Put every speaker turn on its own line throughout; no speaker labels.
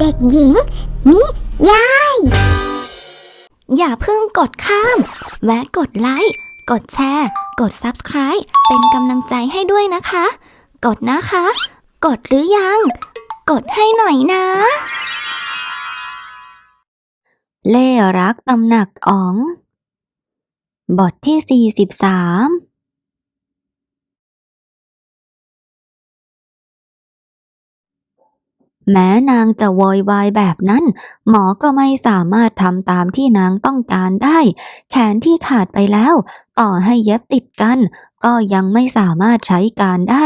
เด็กหญิง นิยาย
อย่าเพิ่งกดข้าม แวะกดไลค์ กดแชร์ กด Subscribe เป็นกำลังใจให้ด้วยนะคะ กดนะคะ กดหรือยัง กดให้หน่อยนะ เล่รักตำหนักอ๋อง บทที่ 43 แม้นางจะโวยวายแบบนั้น หมอก็ไม่สามารถทำตามที่นางต้องการได้ แขนที่ขาดไปแล้ว ต่อให้เย็บติดกัน ก็ยังไม่สามารถใช้การได้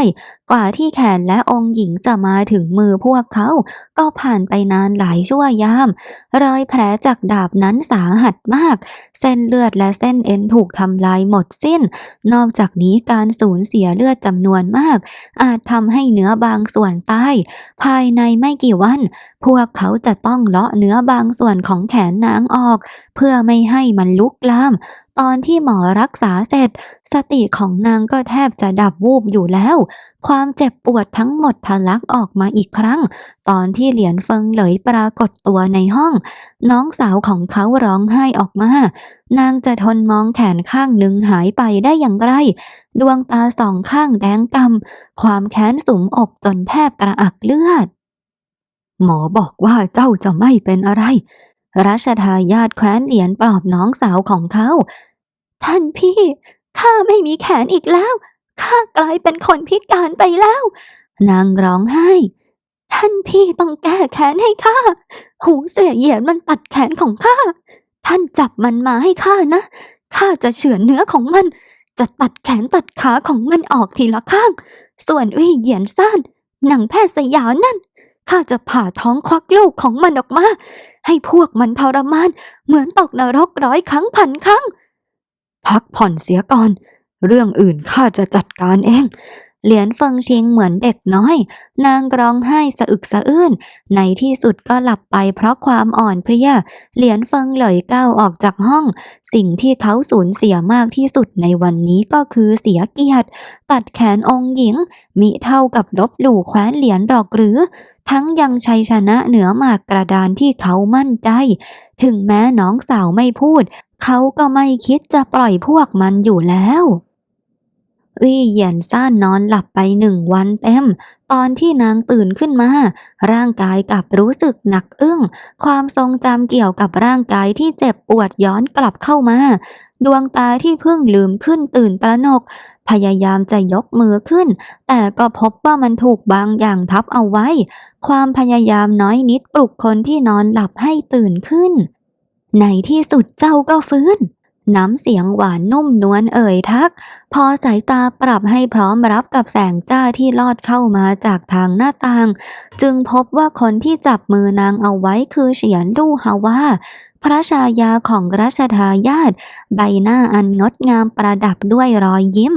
กว่าที่แขนและองค์หญิงจะมาถึงมือพวกเขา ก็ผ่านไปนานหลายชั่วยาม รอยแผลจากดาบนั้นสาหัสมาก เส้นเลือดและเส้นเอ็นถูกทำลายหมดสิ้น นอกจากนี้การสูญเสียเลือดจำนวนมาก อาจทำให้เนื้อบางส่วนตาย ภายในไม่กี่วัน พวกเขาจะต้องเลาะเนื้อบางส่วนของแขนนางออก เพื่อไม่ให้มันลุกลาม ตอนที่หมอรักษาเสร็จ สติของนางก็แทบจะดับวูบอยู่แล้ว ความเจ็บปวดทั้งหมดทะลักออกมาอีกครั้ง ตอนที่เหรียญเฟิงเหลยปรากฏตัวในห้อง น้องสาวของเขาร้องไห้ออกมา นางจะทนมองแขนข้างหนึ่งหายไปได้อย่างไร ดวงตาสองข้างแดงกำความแค้นสุมอกจนแทบกระอักเลือด หมอบอกว่าเจ้าจะไม่เป็นอะไร รัชทายาทแคว้นเหรียญปลอบน้องสาวของเขา ท่านพี่ข้าไม่มีแขนอีกแล้วข้ากลายเป็นคนพิการไปแล้ว นางร้องไห้ ท่านพี่ต้องแก้แค้นให้ข้าหูเสียเหยียนมันตัดแขนของข้าท่านจับมันมาให้ข้านะข้าจะเฉือนเนื้อของมัน จะตัดแขนตัดขาของมันออกทีละข้าง ส่วนวี่เหยียนซ่านหนังแพทย์สยามนั่น ข้าจะผ่าท้องควักลูกของมันออกมา ให้พวกมันทรมาน เหมือนตกนรกร้อยครั้งพันครั้ง พักผ่อนเสียก่อน เรื่องอื่นข้าจะจัดการเอง เหรียญเฟิงชิงเหมือนเด็กน้อย นางร้องไห้สะอึกสะอื้น ในที่สุดก็หลับไปเพราะความอ่อนเพลีย เหรียญเฟิงเหลยก้าวออกจากห้อง สิ่งที่เขาสูญเสียมากที่สุดในวันนี้ก็คือเสียเกียรติ ตัดแขนองค์หญิง มิเท่ากับลบหลู่แคว้นเหรียญหรอกหรือ ทั้งยังชัยชนะเหนือหมากกระดานที่เขามั่นใจ ถึงแม้น้องสาวไม่พูด เขาก็ไม่คิดจะปล่อยพวกมันอยู่แล้ว วี่เหยียนซ่านนอนหลับไปหนึ่งวันเต็ม ตอนที่นางตื่นขึ้นมา ร่างกายกลับรู้สึกหนักอึ้ง ความทรงจำเกี่ยวกับร่างกายที่เจ็บปวดย้อนกลับเข้ามา ดวงตาที่เพิ่งลืมขึ้นตื่นตระหนก พยายามจะยกมือขึ้น แต่ก็พบว่ามันถูกบางอย่างทับเอาไว้ ความพยายามน้อยนิดปลุกคนที่นอนหลับให้ตื่นขึ้น ในที่สุดเจ้าก็ฟื้น น้ำเสียงหวานนุ่มนวลเอ่ยทัก พอสายตาปรับให้พร้อมรับกับแสงจ้าที่ลอดเข้ามาจากทางหน้าต่าง จึงพบว่าคนที่จับมือนางเอาไว้คือเฉียนลู่ฮาวา พระชายาของรัชทายาทใบหน้าอันงดงามประดับด้วยรอยยิ้ม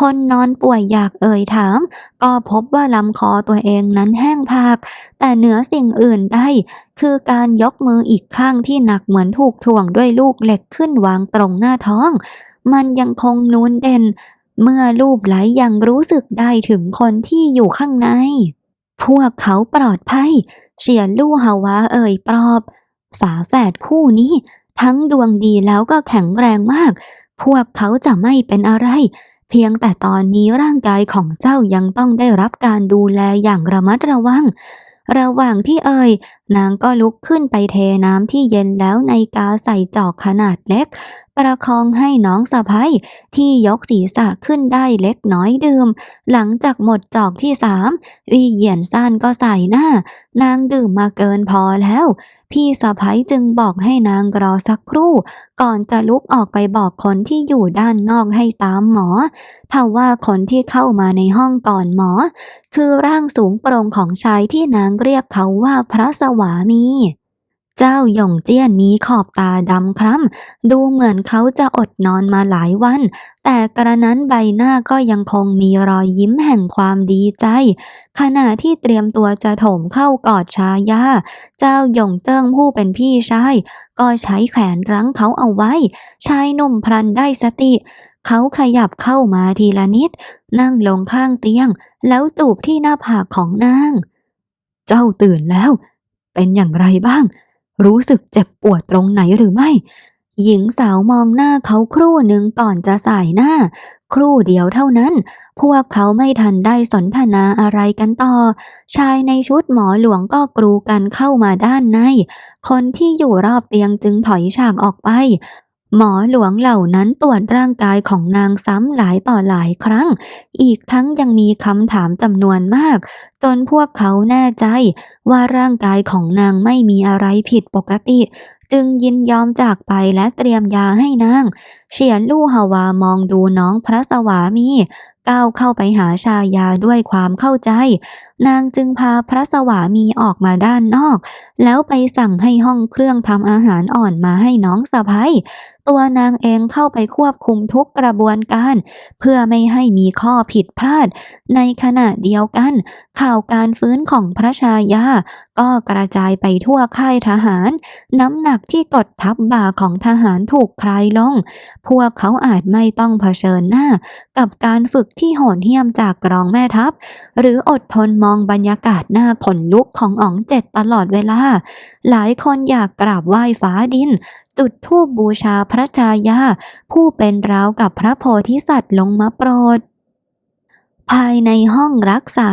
คนนอนป่วยอยากเอ่ยถาม ก็พบว่าลำคอตัวเองนั้นแห้งผาก แต่เหนือสิ่งอื่นใดคือการยกมืออีกข้างที่หนักเหมือนถูกถ่วงด้วยลูกเหล็กขึ้นวางตรงหน้าท้อง มันยังคงนูนเด่น เมื่อลูบไหลยังรู้สึกได้ถึงคนที่อยู่ข้างใน พวกเขาปลอดภัยเฉียนลู่ฮาวาเอ่ยปลอบ ฝาแฝดคู่นี้ ทั้งดวงดีแล้วก็แข็งแรงมาก พวกเขาจะไม่เป็นอะไร เพียงแต่ตอนนี้ร่างกายของเจ้ายังต้องได้รับการดูแลอย่างระมัดระวัง ระหว่างที่เอ่ย นางก็ลุกขึ้นไปเทน้ำที่เย็นแล้วในกาใส่จอกขนาดเล็กประคองให้น้องสะพ้ยที่ยกศีรษะขึ้นได้เล็กน้อยดื่ม หลังจากหมดจอกที่สามวีเหยียนซ่านก็ใส่หน้า นางดื่มมาเกินพอแล้ว พี่สะพ้ยจึงบอกให้นางรอสักครู่ ก่อนจะลุกออกไปบอกคนที่อยู่ด้านนอกให้ตามหมอถ้าว่าคนที่เข้ามาในห้องก่อนหมอ คือร่างสูงโปร่งของชายที่นางเรียกเขาว่าพระสวามี เจ้าหยงเจี้ยนมีขอบตาดำคล้ำ ดูเหมือนเขาจะอดนอนมาหลายวัน แต่กระนั้นใบหน้าก็ยังคงมีรอยยิ้มแห่งความดีใจ ขณะที่เตรียมตัวจะโถมเข้ากอดชายา เจ้าหยงเจิ้งผู้เป็นพี่ชาย ก็ใช้แขนรั้งเขาเอาไว้ ชายหนุ่มพลันได้สติ เขาขยับเข้ามาทีละนิด นั่งลงข้างเตียง แล้วจูบที่หน้าผากของนาง เจ้าตื่นแล้ว เป็นอย่างไรบ้าง รู้สึกเจ็บปวดตรงไหนหรือไม่ หญิงสาวมองหน้าเขาครู่หนึ่งก่อนจะสายหน้า ครู่เดียวเท่านั้น พวกเขาไม่ทันได้สนทนาอะไรกันต่อ ชายในชุดหมอหลวงก็กรูกันเข้ามาด้านใน คนที่อยู่รอบเตียงจึงถอยฉากออกไป หมอหลวงเหล่านั้นตรวจร่างกายของนางซ้ำหลายต่อหลายครั้ง อีกทั้งยังมีคำถามจำนวนมาก จนพวกเขาแน่ใจว่าร่างกายของนางไม่มีอะไรผิดปกติ จึงยินยอมจากไปและเตรียมยาให้นาง เฉียนลู่ฮาวามองดูน้องพระสวามี ก้าวเข้าไปหาชายาด้วยความเข้าใจ นางจึงพาพระสวามีออกมาด้านนอก แล้วไปสั่งให้ห้องเครื่องทำอาหารอ่อนมาให้น้องสะพ้ยตัวนางเองเข้าไปควบคุมทุกกระบวนการ เพื่อไม่ให้มีข้อผิดพลาด ในขณะเดียวกัน ข่าวการฟื้นของพระชายา ก็กระจายไปทั่วค่ายทหาร น้ำหนักที่กดทับบ่าของทหารถูกคลายลง พวกเขาอาจไม่ต้องเผชิญหน้า กับการฝึกที่โหดเหี้ยมจากกรองแม่ทัพ หรืออดทนมองบรรยากาศหน้าขนลุกของอ๋องเจ็ดตลอดเวลา หลายคนอยากกราบไหว้ฟ้าดิน จุดธูปบูชาพระชายา ผู้เป็นราวกับพระโพธิสัตว์ลงมาโปรด ภายในห้องรักษา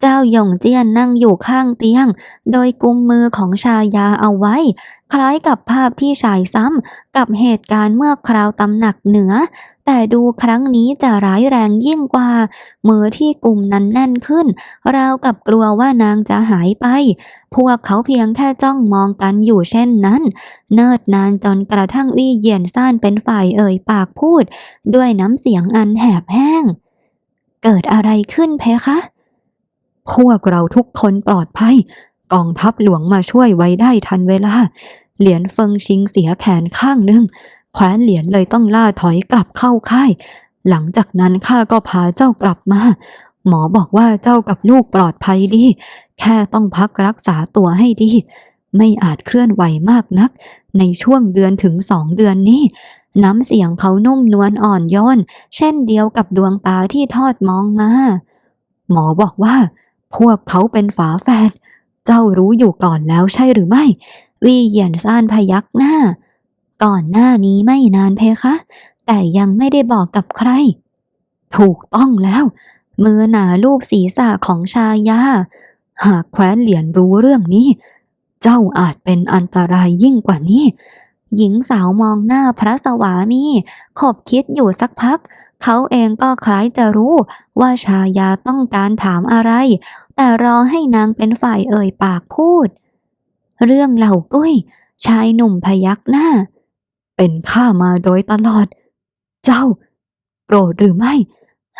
เจ้าหยงเจียนนั่งอยู่ข้างเตียง โดยกุมมือของชายาเอาไว้ คล้ายกับภาพที่ฉายซ้ำกับเหตุการณ์เมื่อคราวตำหนักเหนือ แต่ดูครั้งนี้จะร้ายแรงยิ่งกว่า มือที่กุมนั้นแน่นขึ้น ราวกับกลัวว่านางจะหายไป พวกเขาเพียงแค่จ้องมองกันอยู่เช่นนั้น เนิดนานจนกระทั่งวี่เหยียนซ่านเป็นฝ่ายเอ่ยปากพูด ด้วยน้ำเสียงอันแหบแห้ง เกิดอะไรขึ้นเพคะ พวกเราทุกคนปลอดภัย กองทัพหลวงมาช่วยไว้ได้ทันเวลา เหรียญเฟิงชิงเสียแขนข้างหนึ่งแคว้นเหรียญเลยต้องล่าถอยกลับเข้าค่าย หลังจากนั้นข้าก็พาเจ้ากลับมา หมอบอกว่าเจ้ากับลูกปลอดภัยดี แค่ต้องพักรักษาตัวให้ดี ไม่อาจเคลื่อนไหวมากนัก ในช่วงเดือนถึงสองเดือนนี้ น้ำเสียงเขานุ่มนวลอ่อนโยน เช่นเดียวกับดวงตาที่ทอดมองมา หมอบอกว่า พวกเขาเป็นฝาแฝด เจ้ารู้อยู่ก่อนแล้วใช่หรือไม่ วีเหยียนซ่านพยักหน้า ก่อนหน้านี้ไม่นานเพคะ แต่ยังไม่ได้บอกกับใคร ถูกต้องแล้ว มือหนาลูบศีรษะของชายา หากแคว้นเหรียญรู้เรื่องนี้ เจ้าอาจเป็นอันตรายยิ่งกว่านี้ หญิงสาวมองหน้าพระสวามี ขบคิดอยู่สักพัก เขาเองก็คล้ายจะรู้ว่าชายาต้องการถามอะไร แต่รอให้นางเป็นฝ่ายเอ่ยปากพูด เรื่องเหล่ากุ้ย ชายหนุ่มพยักหน้า เป็นข้ามาโดยตลอด เจ้า โกรธหรือไม่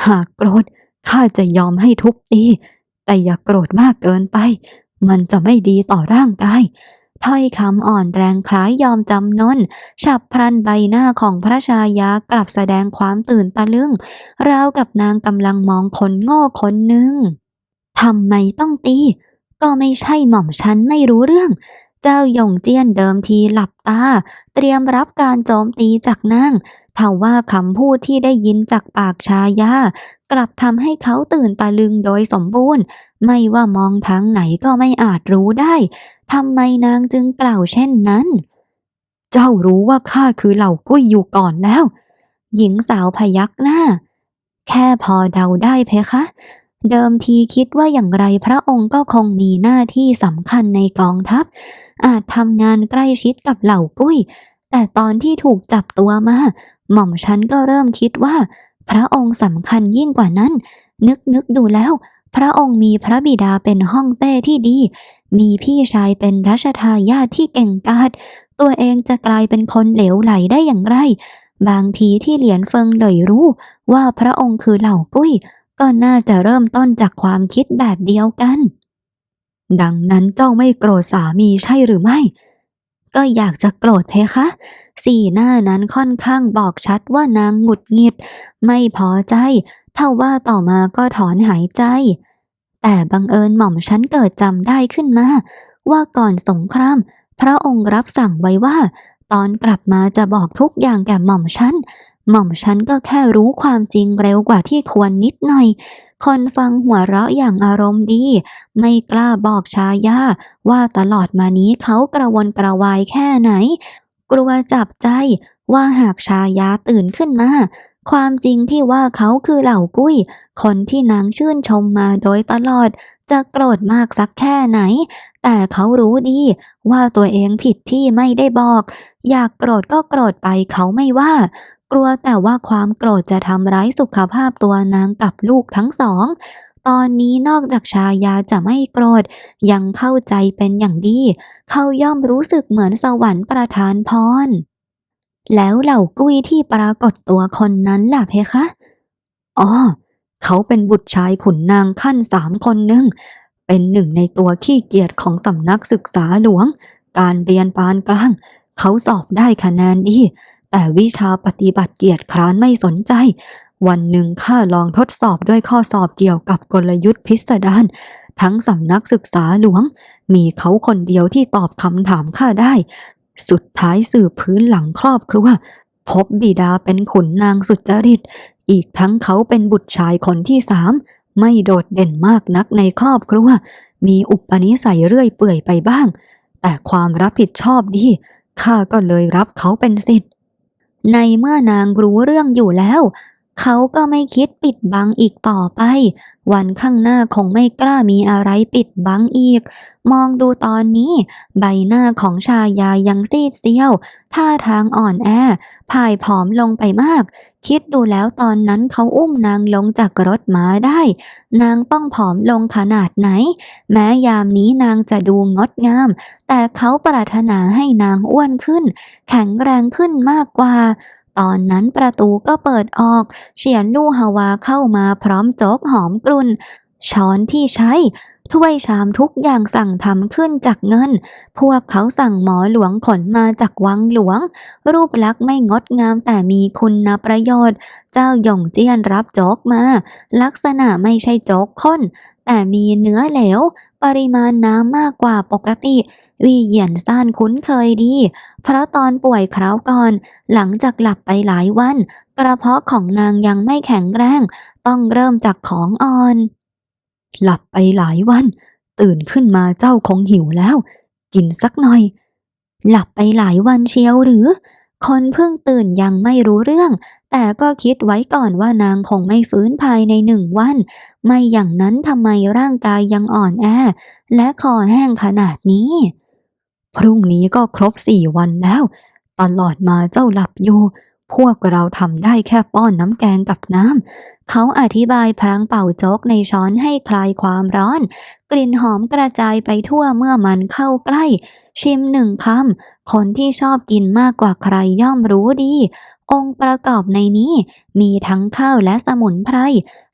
หากโกรธข้าจะยอมให้ทุบตีแต่อย่าโกรธมากเกินไป มันจะไม่ดีต่อร่างกาย ถ้อยคำอ่อนแรงคล้ายยอมจำนน ฉับพลันใบหน้าของพระชายากลับแสดงความตื่นตะลึง ราวกับนางกำลังมองคนโง่คนหนึ่งทำไมต้องตี ก็ไม่ใช่หม่อมฉันไม่รู้เรื่อง เจ้าหยงเจี้ยนเดิมทีหลับตา เตรียมรับการโจมตีจากนางทว่าคำพูดที่ได้ยินจากปากชายา กลับทำให้เขาตื่นตะลึงโดยสมบูรณ์ ไม่ว่ามองทางไหนก็ไม่อาจรู้ได้ทำไมนางจึงกล่าวเช่นนั้น เจ้ารู้ว่าข้าคือเหล่ากุ้ยอยู่ก่อนแล้ว หญิงสาวพยักหน้า แค่พอเดาได้เพคะ เดิมทีคิดว่าอย่างไรพระองค์ก็คงมีหน้าที่สำคัญในกองทัพ อาจทำงานใกล้ชิดกับเหล่ากุ้ย แต่ตอนที่ถูกจับตัวมา หม่อมฉันก็เริ่มคิดว่า พระองค์สำคัญยิ่งกว่านั้น นึกนึกดูแล้ว พระองค์มีพระบิดาเป็นห้องเต้ที่ดี มีพี่ชายเป็นรัชทายาทที่เก่งกาจตัวเองจะกลายเป็นคนเหลวไหลได้อย่างไร บางทีที่เหรียญเฟิงเลยรู้ ว่าพระองค์คือเหล่ากุ้ย ก็น่าจะเริ่มต้นจากความคิดแบบเดียวกัน ดังนั้นเจ้าไม่โกรธสามีใช่หรือไม่ ก็อยากจะโกรธเพคะ สีหน้านั้นค่อนข้างบอกชัดว่านางหงุดหงิด ไม่พอใจ เท่าว่าต่อมาก็ถอนหายใจ แต่บังเอิญหม่อมฉันเกิดจำได้ขึ้นมา ว่าก่อนสงคราม พระองค์รับสั่งไว้ว่า ตอนกลับมาจะบอกทุกอย่างแก่หม่อมฉันหม่อมฉันก็แค่รู้ความจริงเร็วกว่าที่ควรนิดหน่อย คนฟังหัวเราะอย่างอารมณ์ดี ไม่กล้าบอกชายาว่าตลอดมานี้เขากระวนกระวายแค่ไหน กลัวจับใจว่าหากชายาตื่นขึ้นมาความจริงที่ว่าเขาคือเหล่ากุ้ย คนที่นางชื่นชมมาโดยตลอด จะโกรธมากสักแค่ไหน แต่เขารู้ดีว่าตัวเองผิดที่ไม่ได้บอก อยากโกรธก็โกรธไปเขาไม่ว่า กลัวแต่ว่าความโกรธจะทำร้ายสุขภาพตัวนางกับลูกทั้งสอง ตอนนี้นอกจากชายาจะไม่โกรธ ยังเข้าใจเป็นอย่างดี เขาย่อมรู้สึกเหมือนสวรรค์ประทานพร แล้วเหล่ากุ้ยที่ปรากฏตัวคนนั้นล่ะเพคะ อ๋อ เขาเป็นบุตรชายขุนนางขั้นสามคนหนึ่ง เป็นหนึ่งในตัวขี้เกียจของสำนักศึกษาหลวง การเรียนปานกลาง เขาสอบได้คะแนนดี แต่วิชาปฏิบัติเกียรติคร้านไม่สนใจ วันหนึ่งข้าลองทดสอบด้วยข้อสอบเกี่ยวกับกลยุทธ์พิสดารทั้งสำนักศึกษาหลวง มีเขาคนเดียวที่ตอบคำถามข้าได้ สุดท้ายสืบพื้นหลังครอบครัวพบบิดาเป็นขุนนางสุจริต อีกทั้งเขาเป็นบุตรชายคนที่สามไม่โดดเด่นมากนักในครอบครัว มีอุปนิสัยเรื่อยเปื่อยไปบ้าง แต่ความรับผิดชอบดี ข้าก็เลยรับเขาเป็นสิทธิ์ ในเมื่อนางรู้เรื่องอยู่แล้ว เขาก็ไม่คิดปิดบังอีกต่อไป วันข้างหน้าคงไม่กล้ามีอะไรปิดบังอีก มองดูตอนนี้ ใบหน้าของชายายังซีดเซียว ท่าทางอ่อนแอพ่ายผอมลงไปมาก คิดดูแล้วตอนนั้นเขาอุ้มนางลงจากรถม้าได้ นางต้องผอมลงขนาดไหน แม้ยามนี้นางจะดูงดงาม แต่เขาปรารถนาให้นางอ้วนขึ้น แข็งแรงขึ้นมากกว่า ตอนนั้นประตูก็เปิดออก เฉียนลู่ฮาวาเข้ามาพร้อมโจ๊กหอมกรุ่น ช้อนที่ใช้ ถ้วยชามทุกอย่างสั่งทำขึ้นจากเงิน พวกเขาสั่งหมอหลวงขนมาจากวังหลวง รูปลักษณ์ไม่งดงามแต่มีคุณประโยชน์ เจ้าหยงเจี้ยนรับโจ๊กมา ลักษณะไม่ใช่โจ๊กข้น แต่มีเนื้อเหลว ปริมาณน้ำมากกว่าปกติ วีเหยียนซ่านคุ้นเคยดี เพราะตอนป่วยคราวก่อน หลังจากหลับไปหลายวัน กระเพาะของนางยังไม่แข็งแรง ต้องเริ่มจากของอ่อน หลับไปหลายวัน ตื่นขึ้นมาเจ้าคงหิวแล้ว กินสักหน่อย หลับไปหลายวันเชียวหรือ คนเพิ่งตื่นยังไม่รู้เรื่อง แต่ก็คิดไว้ก่อนว่านางคงไม่ฟื้นภายในหนึ่งวัน ไม่อย่างนั้นทำไมร่างกายยังอ่อนแอ และคอแห้งขนาดนี้ พรุ่งนี้ก็ครบสี่วันแล้ว ตลอดมาเจ้าหลับอยู่ พวกเราทำได้แค่ป้อนน้ำแกงกับน้ำ เขาอธิบายพลางเป่าโจ๊กในช้อนให้คลายความร้อน กลิ่นหอมกระจายไปทั่วเมื่อมันเข้าใกล้ ชิมหนึ่งคำ คนที่ชอบกินมากกว่าใครย่อมรู้ดี องค์ประกอบในนี้มีทั้งข้าวและสมุนไพร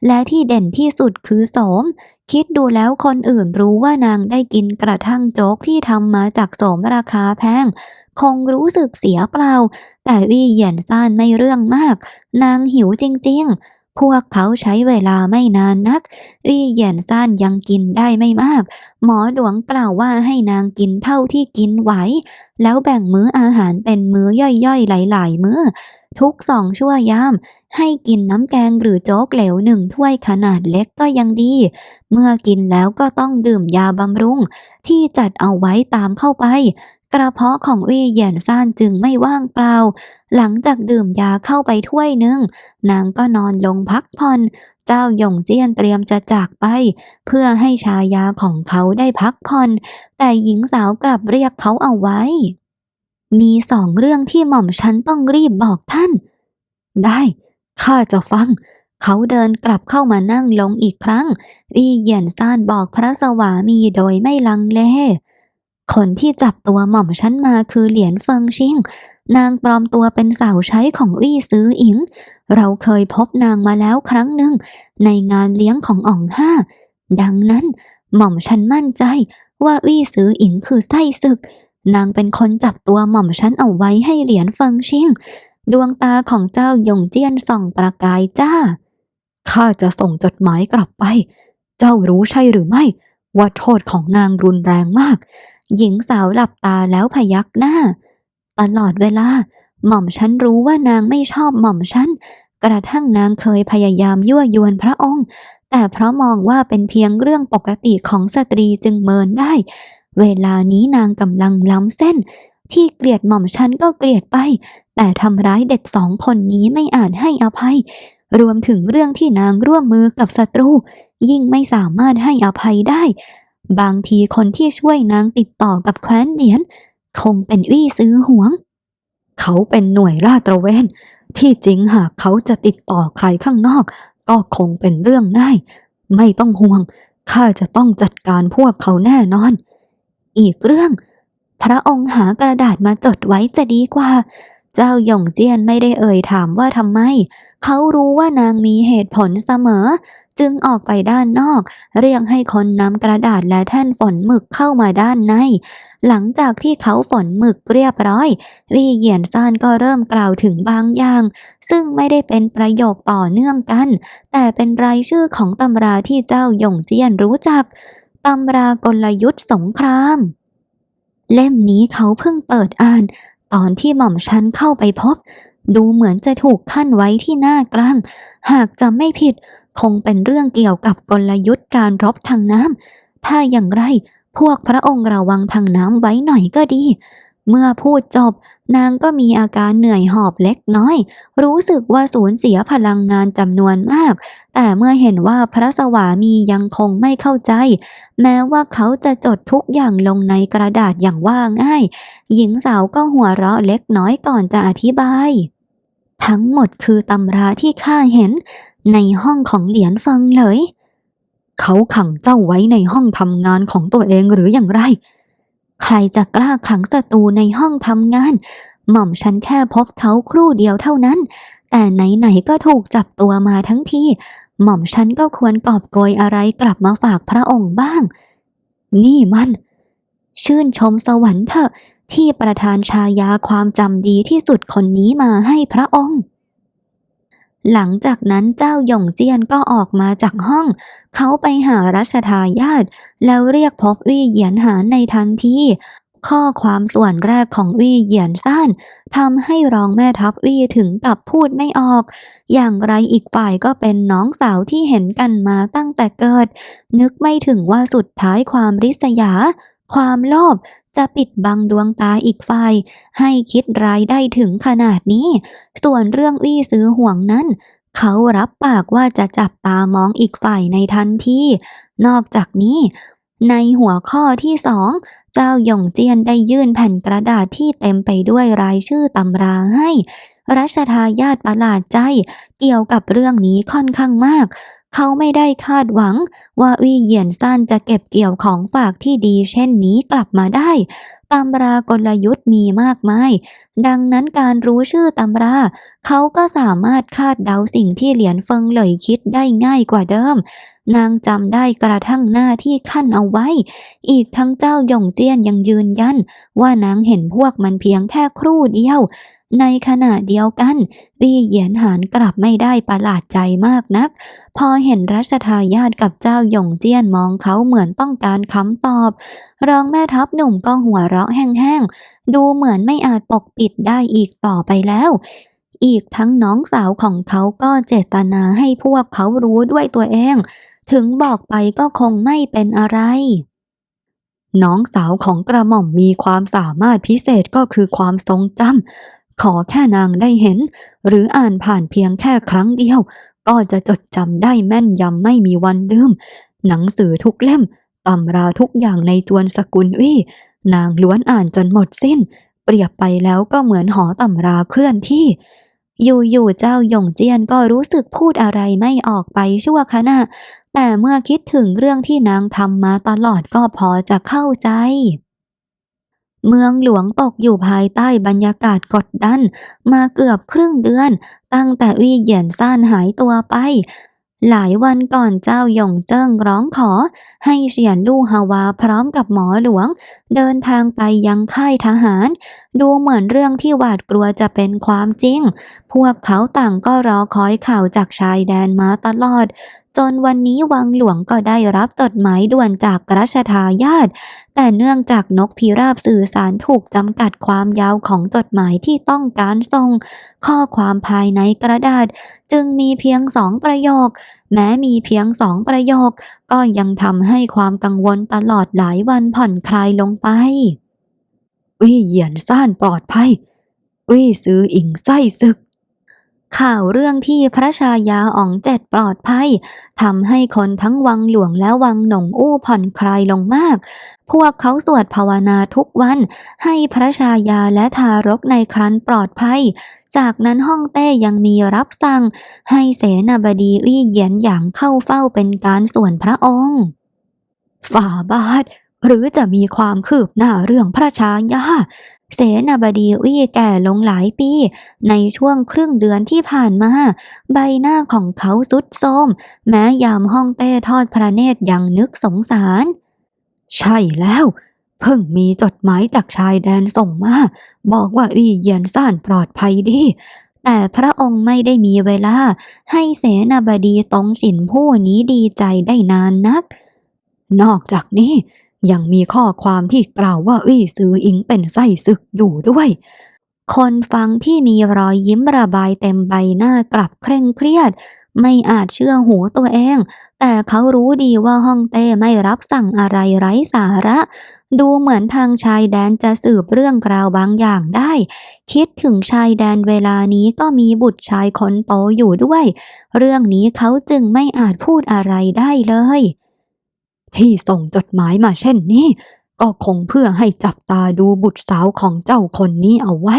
และที่เด่นที่สุดคือโสม คิดดูแล้วคนอื่นรู้ว่านางได้กินกระทั่งโจ๊กที่ทำมาจากโสมราคาแพง คงรู้สึกเสียเปล่า แต่วี่เหยียนซ่านไม่เรื่องมาก นางหิวจริงๆ พวกเขาใช้เวลาไม่นานนัก วี่เหยียนซ่านยังกินได้ไม่มาก หมอหลวงกล่าวว่าให้นางกินเท่าที่กินไหว แล้วแบ่งมื้ออาหารเป็นมื้อย่อยๆ หลายๆ มื้อ ทุกสองชั่วยาม ให้กินน้ำแกงหรือโจ๊กเหลวหนึ่งถ้วยขนาดเล็กก็ยังดี เมื่อกินแล้วก็ต้องดื่มยาบำรุง ที่จัดเอาไว้ตามเข้าไป กระเพาะของวีเหยียนซ่านจึงไม่ว่างเปล่า หลังจากดื่มยาเข้าไปถ้วยหนึ่ง นางก็นอนลงพักผ่อน เจ้าหยงเจี้ยนเตรียมจะจากไป เพื่อให้ชายาของเขาได้พักผ่อน แต่หญิงสาวกลับเรียกเขาเอาไว้ มีสองเรื่องที่หม่อมฉันต้องรีบบอกท่าน ได้ข้าจะฟังเขาเดินกลับเข้ามานั่งลงอีกครั้งวีเหยียนซ่านบอกพระสวามีโดยไม่ลังเล คนที่จับตัวหม่อมฉันมาคือเหรียญเฟิงชิง นางปลอมตัวเป็นสาวใช้ของวี่ซื้ออิง เราเคยพบนางมาแล้วครั้งหนึ่ง ในงานเลี้ยงของอ่องห้า ดังนั้น หม่อมฉันมั่นใจว่าวี่ซื้ออิงคือไส้ศึก นางเป็นคนจับตัวหม่อมฉันเอาไว้ให้เหรียญเฟิงชิง ดวงตาของเจ้ายงเจี้ยนส่องประกายจ้า ข้าจะส่งจดหมายกลับไป เจ้ารู้ใช่หรือไม่ ว่าโทษของนางรุนแรงมาก หญิงสาวหลับตาแล้วพยักหน้า ตลอดเวลา หม่อมฉันรู้ว่านางไม่ชอบหม่อมฉันกระทั่งนางเคยพยายามยั่วยวนพระองค์ แต่เพราะมองว่าเป็นเพียงเรื่องปกติของสตรีจึงเมินได้ เวลานี้นางกำลังล้ำเส้น ที่เกลียดหม่อมฉันก็เกลียดไป แต่ทำร้ายเด็กสองคนนี้ไม่อาจให้อภัย รวมถึงเรื่องที่นางร่วมมือกับศัตรู ยิ่งไม่สามารถให้อภัยได้ บางทีคนที่ช่วยนางติดต่อกับแคว้นเหนียน คงเป็นวี่ซื้อหวง เขาเป็นหน่วยลาตระเวน ที่จริงหากเขาจะติดต่อใครข้างนอก ก็คงเป็นเรื่องง่าย ไม่ต้องห่วง ข้าจะต้องจัดการพวกเขาแน่นอน อีกเรื่อง พระองค์หากระดาษมาจดไว้จะดีกว่า เจ้าหยงเจียนไม่ได้เอ่ยถามว่าทำไม เขารู้ว่านางมีเหตุผลเสมอ จึงออกไปด้านนอก เรียกให้คนนำกระดาษและแท่นฝนหมึกเข้ามาด้านใน หลังจากที่เขาฝนหมึกเรียบร้อย วี่เหยียนซานก็เริ่มกล่าวถึงบางอย่าง ซึ่งไม่ได้เป็นประโยคต่อเนื่องกัน แต่เป็นรายชื่อของตำราที่เจ้าหยงเจียนรู้จักตำรากลยุทธ์สงคราม เล่มนี้เขาเพิ่งเปิดอ่าน ตอนที่หม่อมชันเข้าไปพบ ดูเหมือนจะถูกขั้นไว้ที่หน้ากลาง หากจำไม่ผิด คงเป็นเรื่องเกี่ยวกับกลยุทธ์การรบทางน้ำถ้าอย่างไร พวกพระองค์ระวังทางน้ำไว้หน่อยก็ดี เมื่อพูดจบ นางก็มีอาการเหนื่อยหอบเล็กน้อย รู้สึกว่าสูญเสียพลังงานจำนวนมาก แต่เมื่อเห็นว่าพระสวามียังคงไม่เข้าใจ แม้ว่าเขาจะจดทุกอย่างลงในกระดาษอย่างว่าง่าย หญิงสาวก็หัวเราะเล็กน้อยก่อนจะอธิบาย ทั้งหมดคือตำราที่ข้าเห็น ในห้องของเหรียญเฟิงเลย เขาขังเจ้าไว้ในห้องทำงานของตัวเองหรืออย่างไร ใครจะกล้าขังศัตรูในห้องทำงาน หม่อมฉันแค่พบเขาครู่เดียวเท่านั้น แต่ไหนๆก็ถูกจับตัวมาทั้งทีหม่อมฉันก็ควรกอบโกยอะไรกลับมาฝากพระองค์บ้าง นี่มัน ชื่นชมสวรรค์เถอะที่ประธานชายาความจำดีที่สุดคนนี้มาให้พระองค์ หลังจากนั้นเจ้าหยงเจียนก็ออกมาจากห้อง เขาไปหารัชทายาทแล้วเรียกพบวี่เหยียนหานในทันทีข้อความส่วนแรกของวี่เหยียนซ่านทำให้รองแม่ทัพวี่ถึงกับพูดไม่ออก อย่างไรอีกฝ่ายก็เป็นน้องสาวที่เห็นกันมาตั้งแต่เกิด นึกไม่ถึงว่าสุดท้ายความริษยา ความโลภ จะปิดบังดวงตาอีกฝ่าย ให้คิดร้ายได้ถึงขนาดนี้ ส่วนเรื่องอี้ซื้อห่วงนั้น เขารับปากว่าจะจับตามองอีกฝ่ายในทันทีนอกจากนี้ ในหัวข้อที่สองเจ้าหยงเจียนได้ยื่นแผ่นกระดาษที่เต็มไปด้วยรายชื่อตำราให้รัชทายาทประหลาดใจ เกี่ยวกับเรื่องนี้ค่อนข้างมาก เขาไม่ได้คาดหวังว่าวี่เหยียนซ่านจะเก็บเกี่ยวของฝากที่ดีเช่นนี้กลับมาได้ ตำรากลยุทธ์มีมากมาย ดังนั้นการรู้ชื่อตำรา เขาก็สามารถคาดเดาสิ่งที่เหลียนเฟิงเหลยคิดได้ง่ายกว่าเดิม นางจำได้กระทั่งหน้าที่ขั้นเอาไว้ อีกทั้งเจ้าหยงเจี้ยนยังยืนยัน ว่านางเห็นพวกมันเพียงแค่ครู่เดียว ในขณะเดียวกันวี่เหยียนหานกลับไม่ได้ประหลาดใจมากนัก พอเห็นรัชทายาทกับเจ้าหยงเจี้ยนมองเขาเหมือนต้องการคำตอบ รองแม่ทัพหนุ่มก็หัวเราะแห้งๆ ดูเหมือนไม่อาจปกปิดได้อีกต่อไปแล้ว อีกทั้งน้องสาวของเขาก็เจตนาให้พวกเขารู้ด้วยตัวเอง ถึงบอกไปก็คงไม่เป็นอะไร น้องสาวของกระหม่อมมีความสามารถพิเศษก็คือความทรงจำขอแค่นางได้เห็น หรืออ่านผ่านเพียงแค่ครั้งเดียว ก็จะจดจำได้แม่นยำไม่มีวันลืมหนังสือทุกเล่ม ตำราทุกอย่างในจวนสกุลวี่นางล้วนอ่านจนหมดสิ้น เปรียบไปแล้วก็เหมือนหอตำราเคลื่อนที่ อยู่ๆเจ้าหยงเจียนก็รู้สึกพูดอะไรไม่ออกไปชั่วขณะ แต่เมื่อคิดถึงเรื่องที่นางทำมาตลอดก็พอจะเข้าใจเมืองหลวงตกอยู่ภายใต้บรรยากาศกดดัน มาเกือบครึ่งเดือน ตั้งแต่วี่เหยียนซ่านหายตัวไป หลายวันก่อนเจ้าหยงเจิ้งร้องขอ ให้เฉียนลู่ฮาวาพร้อมกับหมอหลวง เดินทางไปยังค่ายทหาร ดูเหมือนเรื่องที่หวาดกลัวจะเป็นความจริง พวกเขาต่างก็รอคอยข่าวจากชายแดนมาตลอด จนวันนี้วังหลวงก็ได้รับจดหมายด่วนจากรัชทายาทแต่เนื่องจากนกพิราบสื่อสารถูกจำกัดความยาวของจดหมายที่ต้องการส่ง ข้อความภายในกระดาษ จึงมีเพียงสองประโยค แม้มีเพียงสองประโยค ก็ยังทำให้ความกังวลตลอดหลายวันผ่อนคลายลงไป อุ้ยเหยียนซ่านปลอดภัยอุ้ยซื้ออิงไส้ศึก ข่าวเรื่องที่พระชายาอ๋องเจ็ดปลอดภัยทำให้คนทั้งวังหลวงและวังหนงอู้ผ่อนคลายลงมาก พวกเขาสวดภาวนาทุกวัน ให้พระชายาและทารกในครันปลอดภัย จากนั้นฮ่องเต้ยังมีรับสั่ง ให้เสนาบดีอี้เหยียนหยางเข้าเฝ้าเป็นการส่วนพระองค์ฝ่าบาท หรือจะมีความคืบหน้าเรื่องพระชายาเสนาบดีอี้แก่ลงหลายปี ในช่วงครึ่งเดือนที่ผ่านมา ใบหน้าของเขาสุดโทมแม้ยามห้องเต้ทอดพระเนตรยังนึกสงสาร ใช่แล้วเพิ่งมีจดหมายจากชายแดนส่งมา บอกว่าอี้เยียนซ่านปลอดภัยดี แต่พระองค์ไม่ได้มีเวลา ให้เสนาบดีตงฉินผู้นี้ดีใจได้นานนัก นอกจากนี้ ยังมีข้อความที่กล่าวว่าอี้ซืออิงเป็นไส้ศึกอยู่ด้วย คนฟังที่มีรอยยิ้มระบายเต็มใบหน้ากลับเคร่งเครียด ไม่อาจเชื่อหูตัวเอง แต่เขารู้ดีว่าฮ่องเต้ไม่รับสั่งอะไรไร้สาระ ดูเหมือนทางชายแดนจะสืบเรื่องราวบางอย่างได้ คิดถึงชายแดนเวลานี้ก็มีบุตรชายคนโตอยู่ด้วย เรื่องนี้เขาจึงไม่อาจพูดอะไรได้เลย ที่ส่งจดหมายมาเช่นนี้ ก็คงเพื่อให้จับตาดูบุตรสาวของเจ้าคนนี้เอาไว้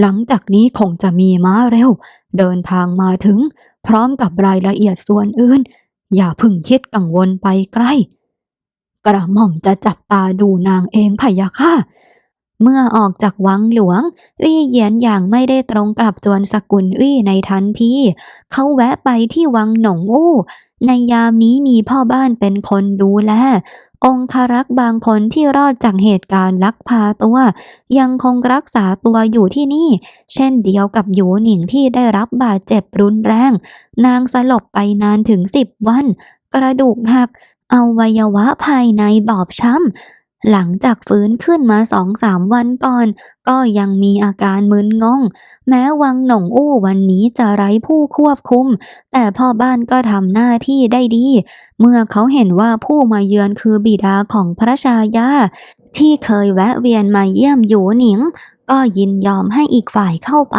หลังจากนี้คงจะมีม้าเร็ว เดินทางมาถึง พร้อมกับรายละเอียดส่วนอื่น อย่าพึ่งคิดกังวลไปใกล้ กระหม่อมจะจับตาดูนางเองพะยะค่ะ เมื่อออกจากวังหลวง วี่เหยียนอย่างไม่ได้ตรงกลับจวนสกุลวี่ในทันทีเขาแวะไปที่วังหนงอู้ในยามนี้มีพ่อบ้านเป็นคนดูแล องคารักษ์บางคนที่รอดจากเหตุการณ์ลักพาตัว ยังคงรักษาตัวอยู่ที่นี่ เช่นเดียวกับหยูหนิงที่ได้รับบาดเจ็บรุนแรง นางสลบไปนานถึงสิบวัน กระดูกหักอวัยวะภายในบอบช้ำ หลังจากฟื้นขึ้นมาสองสามวันก่อน ก็ยังมีอาการมึนงง แม้วังหน่งอู้วันนี้จะไร้ผู้ควบคุม แต่พ่อบ้านก็ทำหน้าที่ได้ดี เมื่อเขาเห็นว่าผู้มาเยือนคือบิดาของพระชายา ที่เคยแวะเวียนมาเยี่ยมหยูหนิง ก็ยินยอมให้อีกฝ่ายเข้าไป